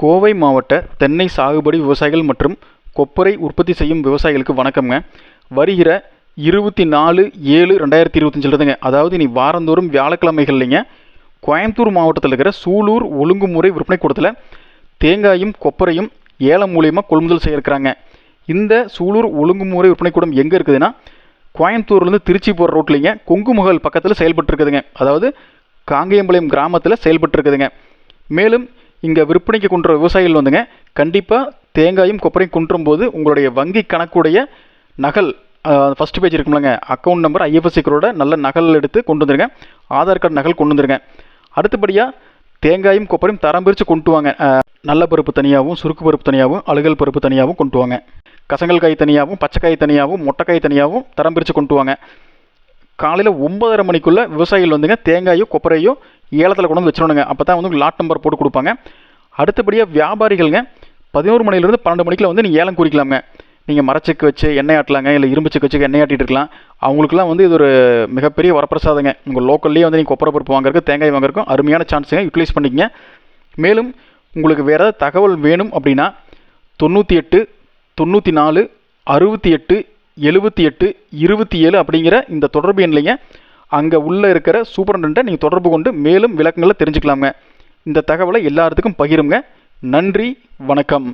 கோவை மாவட்ட தென்னை சாகுபடி விவசாயிகள் மற்றும் கொப்பரை உற்பத்தி செய்யும் விவசாயிகளுக்கு வணக்கம்ங்க. வருகிற இருபத்தி நாலு ஏழு ரெண்டாயிரத்தி இருபத்தஞ்சிலிருந்துங்க அதாவது இனி வாரந்தோறும் வியாழக்கிழமைகள்லைங்க கோயம்புத்தூர் மாவட்டத்தில் இருக்கிற சூலூர் ஒழுங்குமுறை விற்பனை கூடத்தில் தேங்காயும் கொப்பரையும் ஏலம் மூலியமாக கொள்முதல் செய்யிருக்கிறாங்க இந்த சூலூர் ஒழுங்குமுறை விற்பனை கூடம் எங்கே இருக்குதுன்னா கோயம்புத்தூர்லேருந்து திருச்சி போகிற ரோட்லிங்க கொங்குமுகல் பக்கத்தில் செயல்பட்டுருக்குதுங்க. அதாவது காங்கேயம்பாளையம் கிராமத்தில் செயல்பட்டுருக்குதுங்க. மேலும் இங்கே விற்பனைக்கு கொண்டுற விவசாயிகள் வந்துங்க. கண்டிப்பாக தேங்காயும் கொப்பரையும் கொன்றும் போது உங்களுடைய வங்கி கணக்குடைய நகல் ஃபஸ்ட் பேஜ் இருக்கும்லங்க. அக்கௌண்ட் நம்பர் ஐஎஃப்எஸ்சி கோட நல்ல நகல் எடுத்து கொண்டு வந்துருங்க. ஆதார் கார்டு நகல் கொண்டு வந்துருங்க. அடுத்தபடியாக தேங்காயும் கொப்பரையும் தரம் பிரித்து கொண்டு வாங்க. நல்ல பருப்பு தனியாகவும் சுருக்கு பருப்பு தனியாகவும் அழுகல் பருப்பு தனியாகவும் கொண்டு வாங்க. கசங்கல் காய் தனியாகவும் பச்சைக்காய் தனியாகவும் மொட்டைக்காய் தனியாகவும் தரம் பிரித்து கொண்டு வாங்க. காலையில் ஒன்பதரை மணிக்குள்ளே விவசாயிகள் வந்துங்க தேங்காயோ கொப்பரையோ ஏலத்தில் கொண்டு வந்து வச்சிடணுங்க. அப்போ தான் வந்து லாட் நம்பர் போட்டு கொடுப்பாங்க. அடுத்தபடியாக வியாபாரிகள்ங்க பதினோரு மணிலேருந்து பன்னெண்டு மணிக்குள்ள வந்து நீங்கள் ஏலம் குறிக்கலாங்க நீங்கள் மரச்சக்கு வச்சு எண்ணெய் ஆட்டலாங்க இல்லை இரும்பு செக்கு வச்சு எண்ணெய் ஆட்டிட்டு இருக்கலாம். அவங்களுக்குலாம் வந்து இது ஒரு மிகப்பெரிய வரப்பிரசாதங்க. உங்கள் லோக்கல்லேயே வந்து நீங்கள் கொப்பரை பருப்பு வாங்குறதுக்கு தேங்காய் வாங்குறதுக்கும் அருமையான சான்ஸுங்க. யூட்டிலைஸ் பண்ணிக்கங்க. மேலும் உங்களுக்கு வேறு ஏதாவது தகவல் வேணும் அப்படின்னா தொண்ணூற்றி எட்டு தொண்ணூற்றி நாலு அறுபத்தி எட்டு எழுபத்தி எட்டு இருபத்தி ஏழு அப்படிங்கிற இந்த தொடர்பு எண்ணிலைங்க அங்கே உள்ளே இருக்கிற சூப்பரண்டன்ட்டை நீங்கள் தொடர்பு கொண்டு மேலும் விளக்கங்களை தெரிஞ்சுக்கலாங்க. இந்த தகவலை எல்லாத்துக்கும் பகிருங்க. நன்றி வணக்கம்.